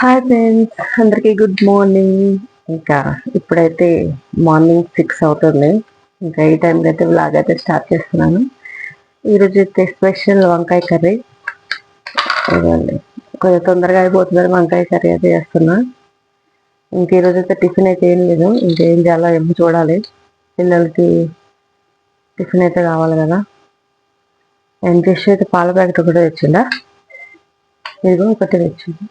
Hi friends అందరికీ good morning ఇంకా ఇప్పుడైతే మార్నింగ్ సిక్స్ అవుతుంది. ఇంకా ఈ టైంకి అయితే బ్లాగ్ అయితే స్టార్ట్ చేస్తున్నాను. ఈరోజు అయితే స్పెషల్ వంకాయ కర్రీ. ఇవ్వండి కొంచెం తొందరగా అయిపోతుందని వంకాయ కర్రీ అయితే చేస్తున్నా. ఇంక ఈరోజు అయితే టిఫిన్ అయితే ఏం లేదు. ఇంకేం చేయాలో ఏమో చూడాలి. పిల్లలకి టిఫిన్ అయితే కావాలి కదా. అండ్ జస్ట్ అయితే పాల ప్యాకెట్ కూడా తెచ్చిందా ఇదిగో ఒకటి తెచ్చింది.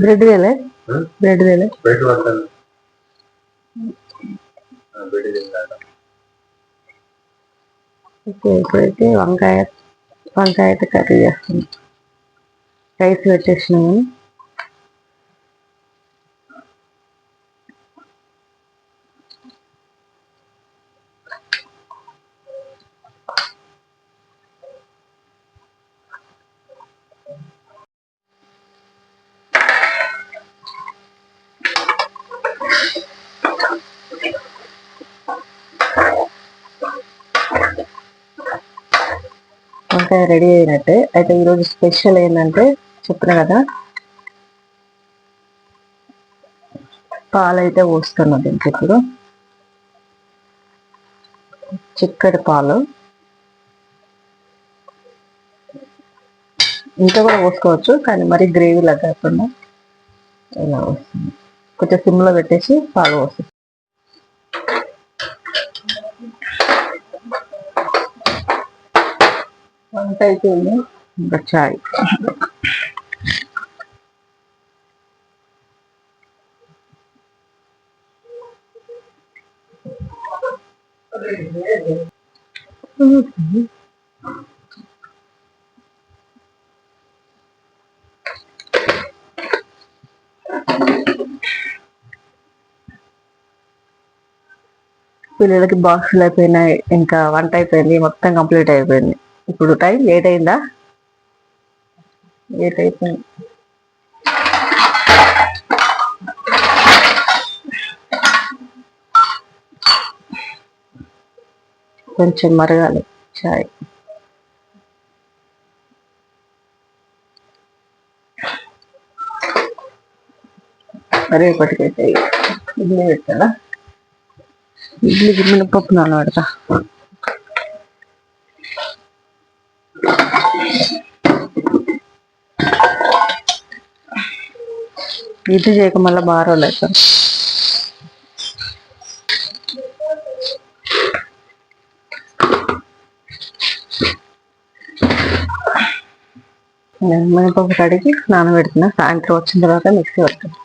బ్రెడ్ వేలే బ్రెడ్ వేలే బయట పడతాను బయట తింటాను ఓకే ఇప్పుడైతే వంకాయ వంకాయ అయితే కర్రీ చేస్తున్నాం రైస్ పెట్టేసినాము వంకాయ రెడీ అయినట్టే. అయితే ఈరోజు స్పెషల్ ఏంటంటే చెప్పిన కదా పాలు అయితే పోస్తున్నా దీనికి ఇప్పుడు. చిక్కటి పాలు. ఇంకా కూడా పోసుకోవచ్చు కానీ మరి గ్రేవీ లాగా కాకుండా ఇలా వస్తుంది కొంచెం సిమ్లో పెట్టేసి పాలు పోస్తుంది. వంట అయిపోయింది ఇంకా చాయ్. పిల్లలకి బాక్సులు అయిపోయినాయి ఇంకా వంట అయిపోయింది మొత్తం కంప్లీట్ అయిపోయింది. ఇప్పుడు టైం లేట్ అయిందా లేట్ అయిపోయింది కొంచెం మరగాలి చాయ్. రేపటికైతే ఇడ్లీ పెట్టాలా? ఇడ్లీకి మినపప్పు నానబెడతా ఇది చేయక మళ్ళీ బాగా రోజులు అవుతారు మినపప్పు కడిగి నానబెడుతున్నా. సాయంత్రం వచ్చిన తర్వాత మిక్సీ పెడుతున్నా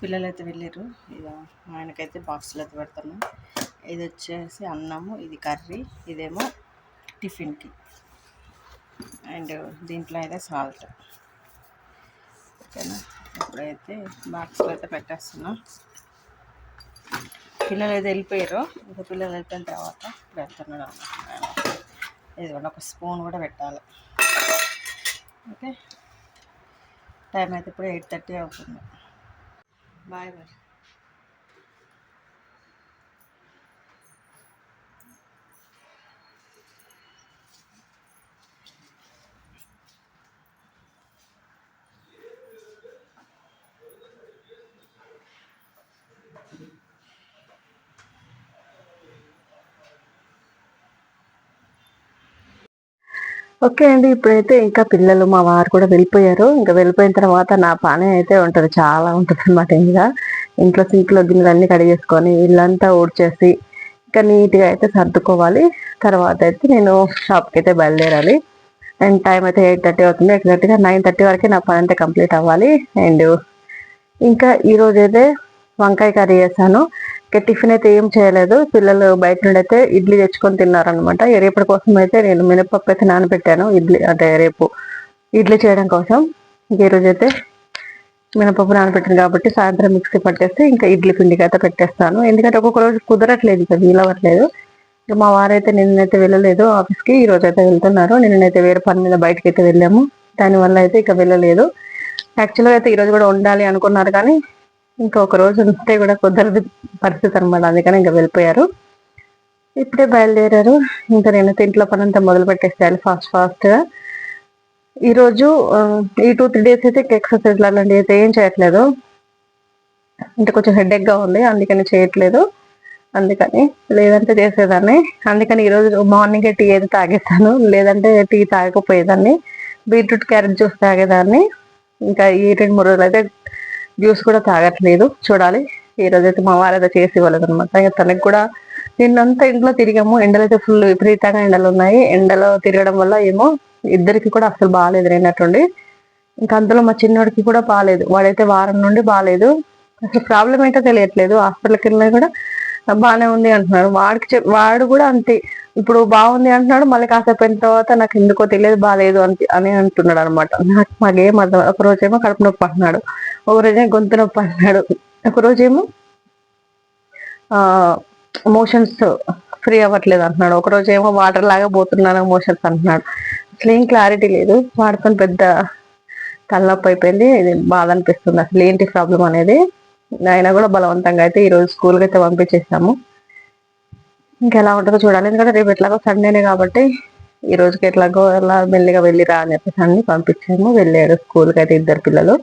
పిల్లలు అయితే వెళ్ళారు ఇక ఆయనకైతే బాక్స్లో అయితే పెడతాను ఇది వచ్చేసి అన్నము ఇది కర్రీ ఇదేమో టిఫిన్కి. అండ్ దీంట్లో అయితే సాల్ట్. ఓకేనా? ఇప్పుడైతే బాక్స్లో అయితే పెట్టేస్తున్నా. పిల్లలు అయితే వెళ్ళిపోయారు. ఇంకా పిల్లలు వెళ్ళిపోయిన తర్వాత ఇప్పుడు అన్నమాట. ఇది కూడా ఒక స్పూన్ కూడా పెట్టాలి. ఓకే? టైం అయితే ఇప్పుడు ఎయిట్ థర్టీ అవుతుంది. Bye bye. ఓకే అండి ఇప్పుడైతే ఇంకా పిల్లలు మా వారు కూడా వెళ్ళిపోయారు. ఇంకా వెళ్ళిపోయిన తర్వాత నా పని అయితే ఉంటుంది చాలా ఉంటుంది అనమాట ఇంకా. ఇంట్లో సింక్లో గిన్నెలు అన్ని కడిగేసుకొని ఇల్లంతా ఊడ్చేసి ఇంకా నీట్గా అయితే సర్దుకోవాలి. తర్వాత అయితే నేను షాప్కి అయితే బయలుదేరాలి. అండ్ టైం అయితే ఎయిట్ థర్టీ అవుతుంది. ఎగ్జాక్ట్గా నైన్ థర్టీ వరకు నా పని అంతా కంప్లీట్ అవ్వాలి. అండ్ ఇంకా ఈరోజైతే అయితే వంకాయ కర్రీ చేశాను. ఇంకా టిఫిన్ అయితే ఏం చేయలేదు. పిల్లలు బయట నుండి అయితే ఇడ్లీ తెచ్చుకొని తిన్నారనమాట రేపటి కోసం అయితే నేను మినపప్పు అయితే నానబెట్టాను. ఇడ్లీ అంటే రేపు ఇడ్లీ చేయడం కోసం. ఇంక ఈరోజు అయితే మినపప్పు నానబెట్టాను కాబట్టి సాయంత్రం మిక్సీ పట్టేస్తే ఇంకా ఇడ్లీ పిండికి అయితే పెట్టేస్తాను. ఎందుకంటే ఒక్కొక్క రోజు కుదరట్లేదు ఇక వీలవ్వట్లేదు ఇక మా వారైతే నిన్నైతే వెళ్ళలేదు ఆఫీస్కి ఈ రోజు అయితే వెళ్తున్నారు. నిన్నైతే వేరే పని మీద బయటకి అయితే వెళ్ళాము. దానివల్ల అయితే ఇక వెళ్ళలేదు. యాక్చువల్గా అయితే ఈరోజు కూడా ఉండాలి అనుకున్నారు కానీ ఇంకా ఒక రోజు ఉంటే కూడా కుదరదు పరిస్థితి అనమాట అందుకని ఇంకా వెళ్ళిపోయారు. ఇప్పుడే బయలుదేరారు. ఇంకా నేను ఇంట్లో పని అంతా మొదలు పెట్టేసేయాలి ఫాస్ట్ ఫాస్ట్గా ఈరోజు ఈ టూ త్రీ డేస్ అయితే ఎక్సర్సైజ్ అలాంటివి అయితే ఏం చేయట్లేదు. అంటే కొంచెం headache ఉంది. అందుకని చేయట్లేదు. అందుకని లేదంటే చేసేదాన్ని. అందుకని ఈరోజు మార్నింగే టీ అయితే తాగేస్తాను లేదంటే టీ తాగకపోయేదాన్ని. బీట్రూట్ క్యారెట్ జ్యూస్ తాగేదాన్ని. ఇంకా ఈ రెండు మూడు రోజులు అయితే జ్యూస్ కూడా తాగట్లేదు. చూడాలి. ఈ రోజు అయితే మా వారు అయితే చేసి ఇవ్వలేదు అనమాట ఇంకా తనకి కూడా నిన్నంతా ఇంట్లో తిరిగాము. ఎండలు అయితే ఫుల్ విపరీతంగా ఎండలు ఉన్నాయి ఎండలో తిరగడం వల్ల ఏమో ఇద్దరికి కూడా అసలు బాగాలేదు అయినట్టుండి ఇంకా అందులో మా చిన్నోడికి కూడా బాగాలేదు వాడైతే వారం నుండి బాగాలేదు అసలు ప్రాబ్లం ఏంటో తెలియట్లేదు. హాస్పిటల్కి వెళ్ళినా కూడా బాగానే ఉంది అంటున్నాడు వాడికి వాడు కూడా అంతే. ఇప్పుడు బాగుంది అంటున్నాడు మళ్ళీ కాసేపు అయిన తర్వాత నాకు ఎందుకో తెలియదు బాగాలేదు అని అని అంటున్నాడు అనమాట నాకు మాకేం అర్థం ఒక రోజేమో కడుపు నొప్పి అంటున్నాడు ఒక రోజేమో గొంతు నొప్పి అంటున్నాడు ఒక రోజేమో ఆ మోషన్స్ ఫ్రీ అవ్వట్లేదు అంటున్నాడు ఒక రోజు ఏమో వాటర్ లాగా పోతున్నాను మోషన్స్ అంటున్నాడు. అసలు ఏం క్లారిటీ లేదు వాడుకొని పెద్ద తలనొప్పి అయిపోయింది ఇది బాధ అనిపిస్తుంది. అసలు ఏంటి ప్రాబ్లం అనేది అయినా కూడా బలవంతంగా అయితే ఈరోజు స్కూల్కి అయితే పంపించేసాము. ఇంకా ఎలా ఉంటుందో చూడాలి. ఎందుకంటే రేపు ఎట్లాగో సండేనే కాబట్టి ఈ రోజుకి ఎట్లాగో ఎలా మెల్లిగా వెళ్ళిరా అని చెప్పేసి అన్ని పంపించాము. వెళ్ళారు స్కూల్కి అయితే ఇద్దరు పిల్లలు.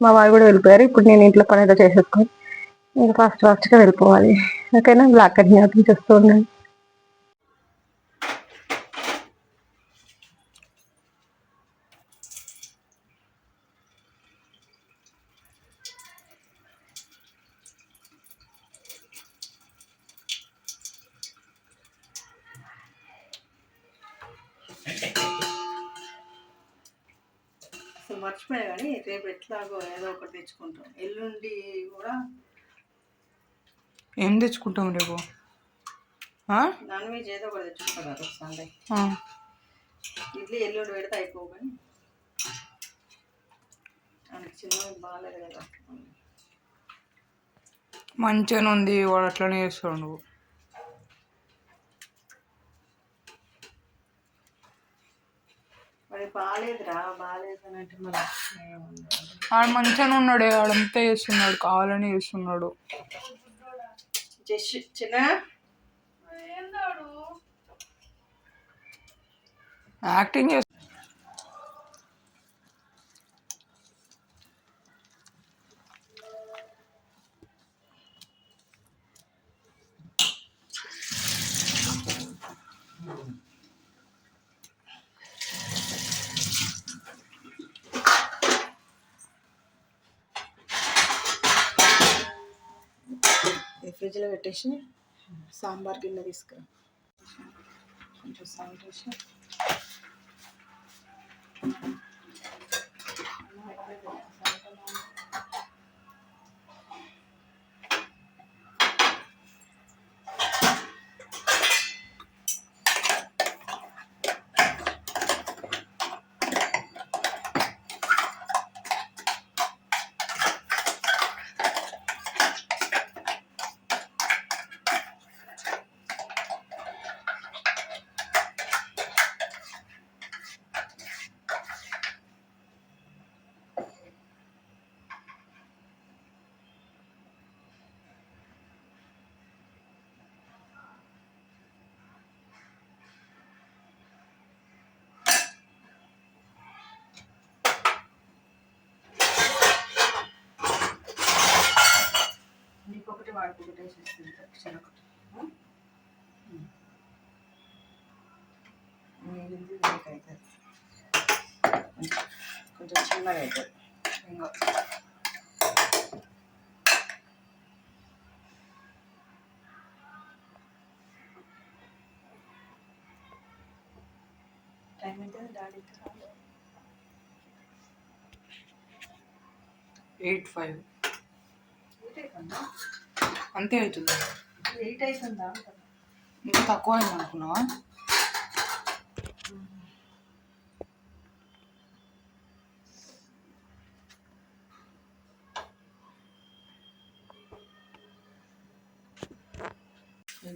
మా వారు కూడా వెళ్ళిపోయారు. ఇప్పుడు నేను ఇంట్లో పని ఏదో చేసేసుకొని ఇంకా ఫాస్ట్ ఫాస్ట్గా వెళ్ళిపోవాలి. ఓకేనా బ్లాక్ కట్ జ్ఞాపకం చేస్తూ ఉన్నాను అసలు మర్చిపోయా కానీ రేపు ఎట్లాగో ఏదో ఒకటి తెచ్చుకుంటాం. ఎల్లుండి కూడా ఏం తెచ్చుకుంటాం రేపు? నాన్ వెజ్ ఏదో ఒకటి తెచ్చుకుంటాం కదా సండే. ఇడ్లీ ఎల్లుండి పెడితే అయిపోవు కానీ ఆయనకి చిన్నవి బాగాలేదు కదా. మంచిగానే ఉంది వాడు అట్లనే చేస్తాడు నువ్వు. వాడి బాగాలేదురా బాగాలేదు అని అంటే మళ్ళీ ఆడు మంచిగానే ఉన్నాడు ఆడంతా చేస్తున్నాడు కావాలని చేస్తున్నాడు. జస్ట్ చిన్న? యాక్టింగ్ చేస్తా ఈ ఫ్రిడ్జ్లో పెట్టేసి సాంబార్ గిన్నె తీసుకురా. కొంచెం సాల్ట్ వేసి నీకొకటి వాడుకోకటి వేసేస్తుంది మిగిలింది అవుతుంది కొంచెం- చిన్నగా అవుతుంది ఇంకో టైం అయితే డాడీ ఇంకా ఎయిట్ ఫైవ్ అంతే అవుతుంది. లేట్ అవుతుందా. ఇంకా తక్కువ అయింది అనుకున్నావా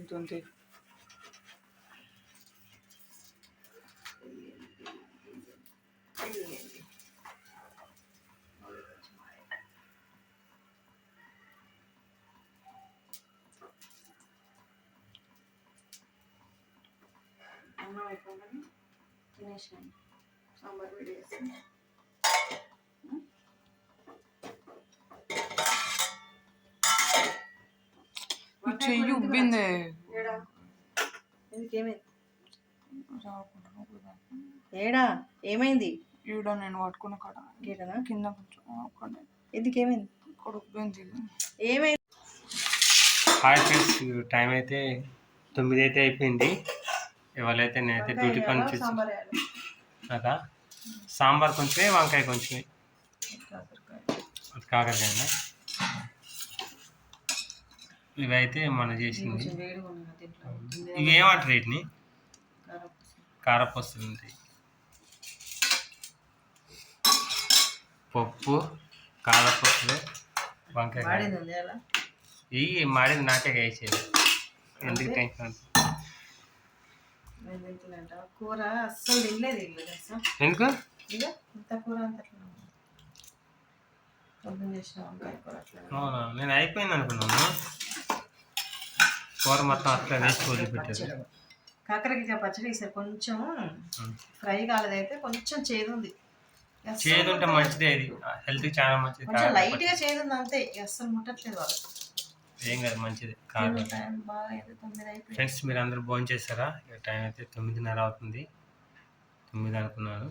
ట్వంటీ అన్నం అయిపోగానే తినేసాను సాంబార్ వేడి చేసి ఈ చెయ్యి ఉబ్బిందే. ఏడా? ఏమైంది? ఏడా? ఏమైంది? ఈడ నేను పట్టుకున్న కాడ. కింద కొంచెం అక్కడ ఎందుకు ఏమైంది? ఇక్కడ ఉబ్బింది. ఏమైంది? హాయ్ ఫ్రెండ్స్ టైం అయితే తొమ్మిది అయితే అయిపోయింది. ఇవాళ అయితే నేనైతే డ్యూటీ పని వేయాలి నాకా సాంబార్ కొంచెమే వంకాయ కొంచెమే. అది కాకరకాయ. ఇవి అయితే మనం చేసింది. కొంచెం ఇవి ఏమంటారు వీటిని? కారపూస. కారపొస్తులు ఉంటాయి. పప్పు కారపొస్తులు వంకాయ ఇవి మాడింది నాకే వేసేది ఎందుకు టెన్షన్ నేను తింటున్నాంట కూర అస్సలు తినలేదు ఎందుకు? ఇక ఇంత కూర అంత నేను అయిపోయింది అనుకున్నాను. కూర మొత్తం అట్లా వేసి వదిలిపెట్టారు కాకరకాయ పచ్చడి. ఈసారి కొంచెం ఫ్రై కాలేదైతే కొంచెం చేదు ఉంది. చేదు ఉంటే మంచిదే ఇది. హెల్త్కి చాలా మంచిది కొంచెం లైట్గా చేదు ఉంది అంతే. అస్సలు ముట్టట్లేదు వాళ్ళు. ఏం కాదు మంచిది. కాదు. ఫ్రెండ్స్ మీరు అందరూ భోజనం చేస్తారా ఇక టైం అయితే తొమ్మిదిన్నర అవుతుంది. తొమ్మిది అనుకున్నాను.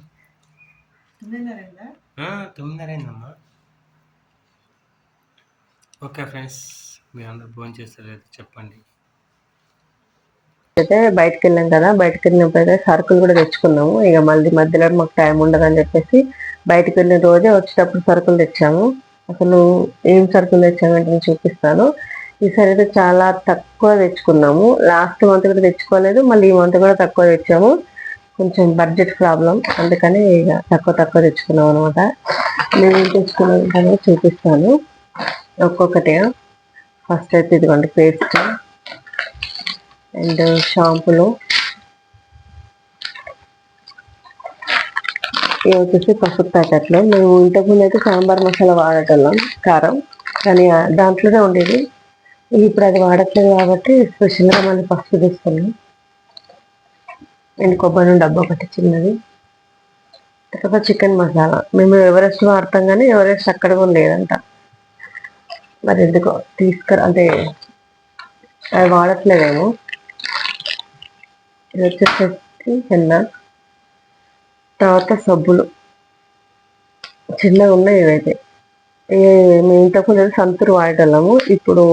తొమ్మిదిన్నర అయిందమ్మా. ఓకే ఫ్రెండ్స్ మీరు అందరూ భోజనం చేస్తారో లేదో చెప్పండి. అయితే బయటకు వెళ్ళాం కదా బయటకు వెళ్ళినప్పుడు అయితే సరుకులు కూడా తెచ్చుకున్నాము. ఇక మళ్ళీ మధ్యలో మాకు టైం ఉండదని చెప్పేసి బయటకు వెళ్ళిన రోజే వచ్చేటప్పుడు సరుకులు తెచ్చాము. అసలు ఏం సరుకులు తెచ్చామంటే నేను చూపిస్తాను. ఈసారి అయితే చాలా తక్కువ తెచ్చుకున్నాము. లాస్ట్ మంత్ కూడా తెచ్చుకోలేదు. మళ్ళీ ఈ మంత్ కూడా తక్కువ తెచ్చాము. కొంచెం బడ్జెట్ ప్రాబ్లం అందుకని ఇక తక్కువ తక్కువ తెచ్చుకున్నాం అనమాట మేము ఏం తెచ్చుకున్నాం చూపిస్తాను. ఒక్కొక్కటిగా ఫస్ట్ అయితే ఇదిగోండి పేస్ట్ అండ్ షాంపులు. ఇవి వచ్చేసి పసుపు ప్యాకెట్లు. మేము ఇంతకుముందు అయితే సాంబార్ మసాలా వాడటం కారం. కానీ దాంట్లోనే ఉండేది ఇప్పుడు అది వాడట్లేదు కాబట్టి స్పెషల్గా మళ్ళీ పసుపు తీసుకున్నాం. అండ్ కొబ్బరి డబ్బా ఒకటి చిన్నది. తర్వాత చికెన్ మసాలా. మేము ఎవరెస్ట్ వాడతాం కానీ ఎవరెస్ట్ అక్కడ కూడా లేదంట. మరి ఎందుకో తీసుకురా అంటే అది వాడట్లేదేమో ఇది వచ్చేసరికి చిన్న. తర్వాత సబ్బులు. చిన్నగా ఉన్నాయి ఇవైతే. మేము ఇంతకుముందు సంతూరు వాడటం వాడేటోళ్ళము. ఇప్పుడు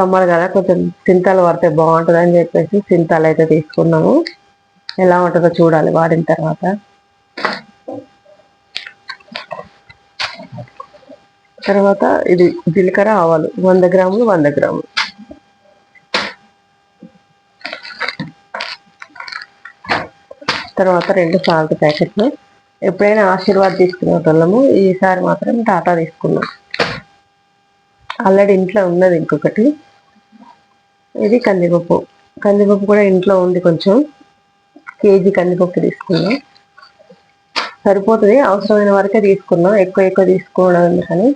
సమ్మర్ కదా కొంచెం సింతాలు పడితే బాగుంటుంది అని చెప్పేసి సింతాలు అయితే తీసుకున్నాము. ఎలా ఉంటుందో చూడాలి వాడిన తర్వాత. తర్వాత ఇది జీలకర్ర ఆవాలు వంద గ్రాములు వంద గ్రాములు. తర్వాత రెండు సాల్ట్ ప్యాకెట్లు. ఎప్పుడైనా ఆశీర్వాద్ తీసుకునే వాళ్ళము. ఈసారి మాత్రం టాటా తీసుకున్నాం. ఆల్రెడీ ఇంట్లో ఉన్నది ఇంకొకటి. ఇది కందిపప్పు. కందిపప్పు కూడా ఇంట్లో ఉంది కొంచెం. కేజీ కందిపప్పు తీసుకున్నాం. సరిపోతుంది. అవసరమైన వరకే తీసుకున్నాం. ఎక్కువ ఎక్కువ తీసుకోవడం ఎందుకని?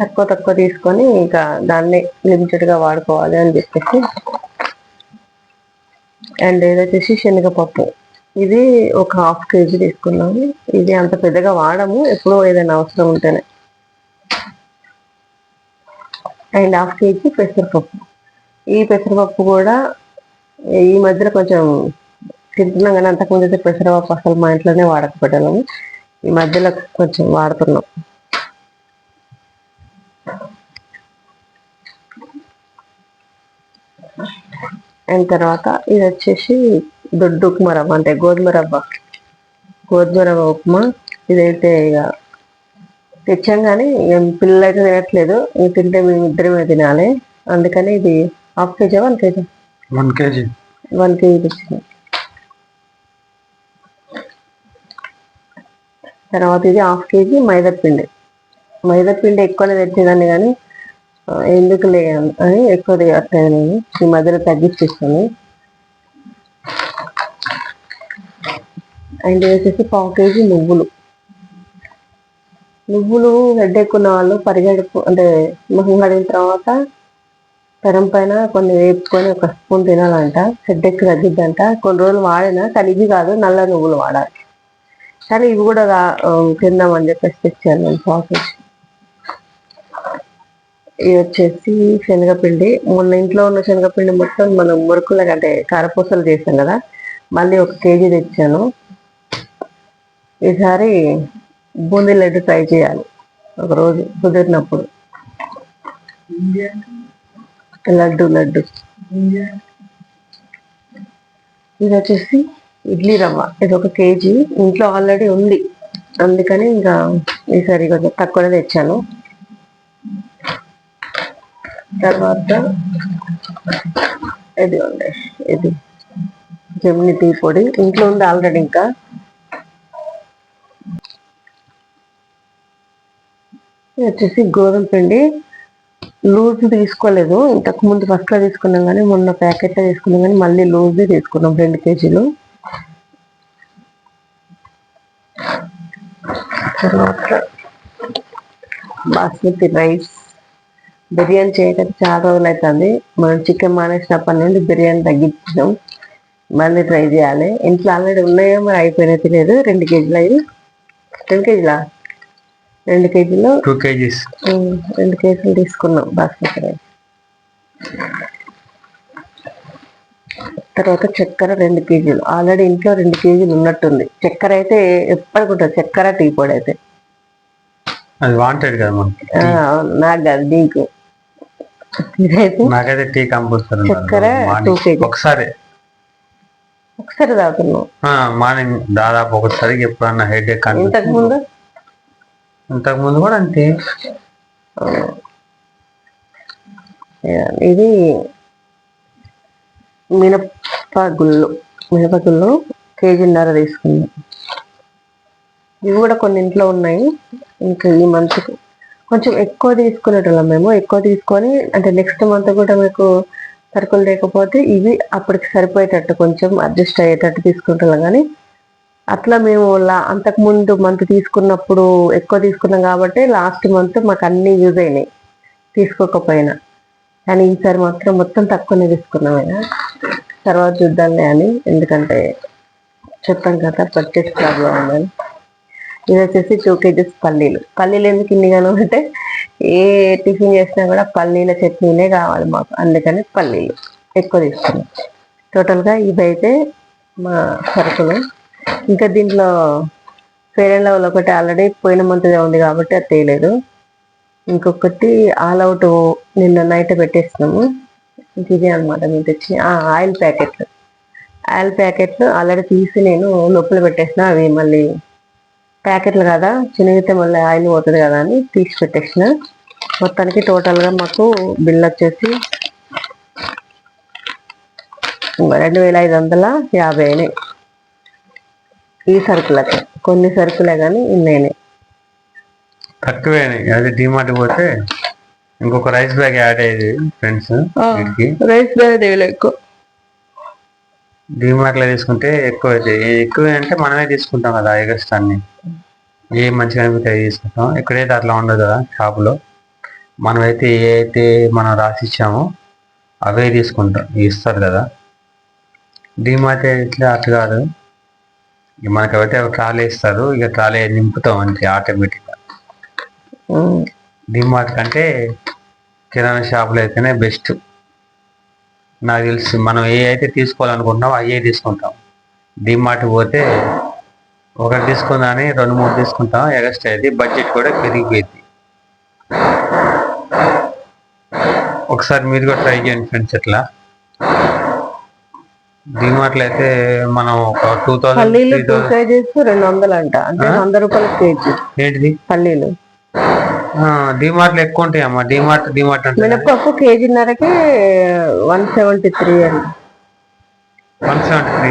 తక్కువ తక్కువ తీసుకొని ఇంకా దాన్ని లిమిటెడ్గా వాడుకోవాలి అని చెప్పేసి. అండ్ ఇది వచ్చేసి శనగపప్పు ఇది ఒక హాఫ్ కేజీ తీసుకున్నాము ఇది అంత పెద్దగా వాడము. ఎప్పుడో ఏదైనా అవసరం ఉంటేనే. అండ్ హాఫ్ కేజీ పెసరపప్పు. ఈ పెసరపప్పు కూడా ఈ మధ్యలో కొంచెం తింటున్నాం కానీ అంతకుముందు అయితే పెసరపప్పు అసలు మా ఇంట్లోనే వాడకపోయాము ఈ మధ్యలో కొంచెం వాడుతున్నాం. అండ్ తర్వాత ఇది వచ్చేసి దొడ్డు ఉప్మా రవ్వ అంటే గోధుమ రవ్వ. గోధుమ రవ్వ ఉప్మా. ఇదైతే ఇక తెచ్చాం కానీ పిల్లలు అయితే తినట్లేదు. తింటే మేము ఇద్దరమే తినాలి. అందుకని ఇది half kg one kg? One kg. One kg తెచ్చింది తర్వాత ఇది హాఫ్ కేజీ మైదా పిండి. మైదా పిండి ఎక్కువనే తెచ్చేదాన్ని కానీ ఆ, ఎందుకులే అని ఎక్కువ తీయట్లేదు నేను ఈ మధ్యలో తగ్గించేస్తాను. అండ్ వచ్చేసి పావు కేజీ నువ్వులు. నువ్వులు హెడ్ ఎక్కున్న వాళ్ళు పరిగెడుపు అంటే మొహం కడిగిన తర్వాత పెరం పైన కొన్ని వేపుకొని ఒక స్పూన్ తినాలంట. హెడ్ తగ్గిద్దంట. కొన్ని రోజులు వాడినా కానీ ఇవి కాదు నల్ల నువ్వులు వాడాలి. కానీ ఇవి కూడా రా- తిందామని చెప్పేసి తెచ్చాను నేను ప్రాసెస్ ఇది వచ్చేసి శనగపిండి. మొన్న ఇంట్లో ఉన్న శనగపిండి మొత్తం మనం మురుకులకు అంటే కారపూసలు చేసాం కదా మళ్ళీ ఒక కేజీ తెచ్చాను. ఈసారి బూందీ లడ్డు ట్రై చేయాలి. ఒక రోజు కుదిరినప్పుడు. లడ్డు లడ్డు. ఇది వచ్చేసి ఇడ్లీ రవ్వ. ఇది ఒక కేజీ. ఇంట్లో ఆల్రెడీ ఉంది. అందుకని ఇంకా ఈసారి కొంచెం తక్కువనే తెచ్చాను. తర్వాత ఇది ఉంది ఇది జమ్ని టీ పొడి. ఇంట్లో ఉంది ఆల్రెడీ ఇంకా. ఇది వచ్చేసి గోధుమ పిండి. లూజ్ తీసుకోలేదు. ఇంతకు ముందు ఫస్ట్లో తీసుకున్నాం కానీ మొన్న ప్యాకెట్లో తీసుకున్నాం కానీ మళ్ళీ లూజ్ తీసుకున్నాం రెండు కేజీలు. తర్వాత బాస్మతి రైస్. బిర్యానీ చేయక చాలా రోజులు అవుతుంది మనం చికెన్ మానేసినప్పటి నుండి బిర్యానీ తగ్గించినాం. మళ్ళీ ట్రై చేయాలి. ఇంట్లో ఆల్రెడీ ఉన్నాయో మరి? అయిపోయినా తెలియదు రెండు కేజీలు అవి రెండు కేజీలా? రెండు కేజీలు. Two kgs. రెండు కేజీలు తీసుకున్నాం బాస్మతి రైస్. తర్వాత చక్కెర రెండు కేజీలు. ఆల్రెడీ ఇంట్లో రెండు కేజీలు ఉన్నట్టుంది. చక్కెర అయితే ఎప్పటికుంటుంది చక్కెర టీ పొడి అయితే. అది వాంటెడ్ కదా మనకి నాకు కాదు నీకు. నాకైతే టీ కంపల్సరీ చక్కెర two kg. ఒకసారి. ఒకసారి తాగుతున్నాం మార్నింగ్ దాదాపు ఒకసారి ఎప్పుడన్నా హెడ్ ఇంతకు ముందు? అంతకుముందు కూడా అంతే. ఇది మినప గుళ్ళు మినపగుళ్ళు కేజీన్నర తీసుకుంది ఇవి కూడా కొన్ని ఇంట్లో ఉన్నాయి. ఇంకా ఈ మంత్ కొంచెం ఎక్కువ తీసుకునేటోళ్ళం మేము. ఎక్కువ తీసుకొని అంటే నెక్స్ట్ మంత్ కూడా మీకు సరుకులు లేకపోతే ఇవి అప్పటికి సరిపోయేటట్టు కొంచెం అడ్జస్ట్ అయ్యేటట్టు తీసుకుంటున్నాం కానీ అట్లా మేము లా- అంతకు ముందు మంత్ తీసుకున్నప్పుడు ఎక్కువ తీసుకున్నాం కాబట్టి లాస్ట్ మంత్ మాకు అన్ని యూజ్ అయినాయి. తీసుకోకపోయినా. కానీ ఈసారి మాత్రం మొత్తం తక్కువనే తీసుకున్నాం అయినా తర్వాత చూద్దాంలే అని. ఎందుకంటే చెప్పాం కదా పర్చేస్ ప్రాబ్లం ఉందని ఇది వచ్చేసి టూ కేజీస్ పల్లీలు. పల్లీలు ఎందుకు ఇన్నిగాను అంటే ఏ టిఫిన్ చేసినా కూడా పల్లీల చట్నీనే కావాలి మాకు. అందుకని పల్లీలు ఎక్కువ తీసుకున్నాం. టోటల్గా ఇవైతే మా సరుకులు ఇంకా దీంట్లో ఫెయిర్ అండ్ లవ్లో ఒకటి ఆల్రెడీ పోయిన మంత్ ఉంది కాబట్టి అది తేయలేదు ఇంకొకటి ఆల్ అవుట్ నిన్న నైట్ పెట్టేస్తున్నాము. ఇదే అనమాట మేము తెచ్చి ఆ, ఆయిల్ ప్యాకెట్లు ఆయిల్ ప్యాకెట్లు ఆల్రెడీ తీసి నేను లోపల పెట్టేసిన. అవి మళ్ళీ ప్యాకెట్లు కదా చిన్నగితే మళ్ళీ ఆయిల్ పోతుంది కదా అని తీసి పెట్టేసిన. మొత్తానికి టోటల్గా మాకు బిల్ వచ్చేసి రెండు వేల ఐదు వందల యాభై అయినాయి. ఈ సరుకులకి. కొన్ని సరుకులే కానీ ఇన్నైనాయి తక్కువే అది డిమార్ట్ పోతే ఇంకొక రైస్ బ్యాగ్ యాడ్ అయ్యేది ఫ్రెండ్స్ రైస్ బ్యాగ్ ఎక్కువ. డిమార్ట్లో తీసుకుంటే ఎక్కువ అవుతాయి ఎక్కువ అంటే మనమే తీసుకుంటాం కదా ఎగస్ట్ అన్ని. ఏ మంచిగా అనిపిస్తే అవి తీసుకుంటాం. ఎక్కడైతే అట్లా ఉండదు కదా షాపులో. మనమైతే ఏ అయితే మనం రాసి ఇచ్చామో అవే తీసుకుంటాం. ఇస్తారు కదా. డిమార్ట్ ఇట్లా అట్లా కాదు. ఇక మనకి అయితే ట్రాలీ ఇస్తారు ఇక ట్రాలీ నింపుతాం అంతే ఆటోమేటిక్గా. డిమార్ట్ కంటే కిరాణా షాపులో అయితేనే బెస్ట్. నాకు తెలిసి మనం ఏ అయితే తీసుకోవాలనుకుంటున్నామో అయ్యే తీసుకుంటాం. డిమార్ట్ పోతే ఒకటి తీసుకుందాని రెండు మూడు తీసుకుంటాం ఎగస్ట్రా అయింది బడ్జెట్ కూడా పెరిగిపోయింది. ఒకసారి మీరు కూడా ట్రై చేయండి ఫ్రెండ్స్ ఇట్లా డిమార్ట్లో అయితే మనం ఒక టూ థౌసండ్ పల్లీలు టూ థౌసండ్ కేజీస్ రెండు వందలు అంట. అంటే? వంద రూపాయల కేజీ. ఏంటిది? పల్లీలు. డిమార్ట్లో ఎక్కువ ఉంటాయి అమ్మా డిమార్ట్ డిమార్ట్ అంటే మినపప్పు కేజీన్నరకి వన్ సెవెంటీ త్రీ అండి వన్ సెవెంటీ త్రీ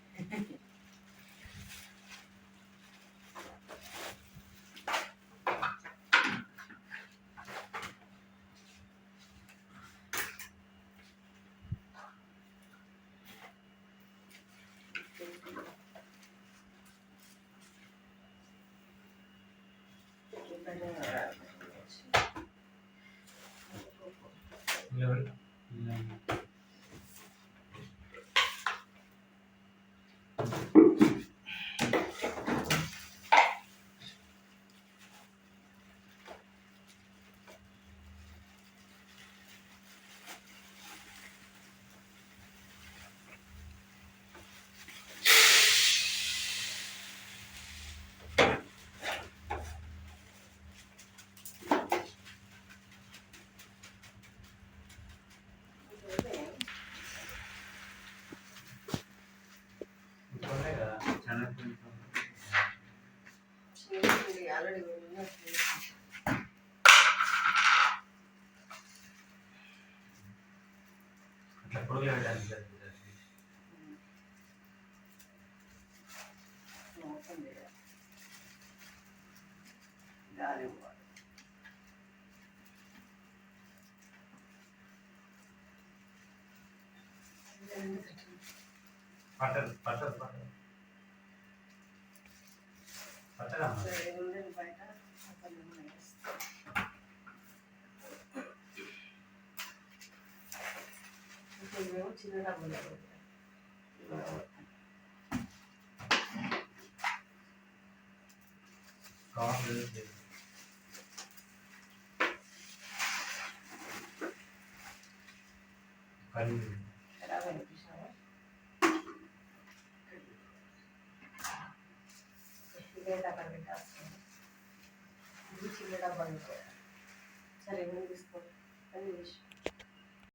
ఆల్రెడీ పట్టదు పట్టదు. ఏముంది బయట ఇప్పుడు ఇవేమో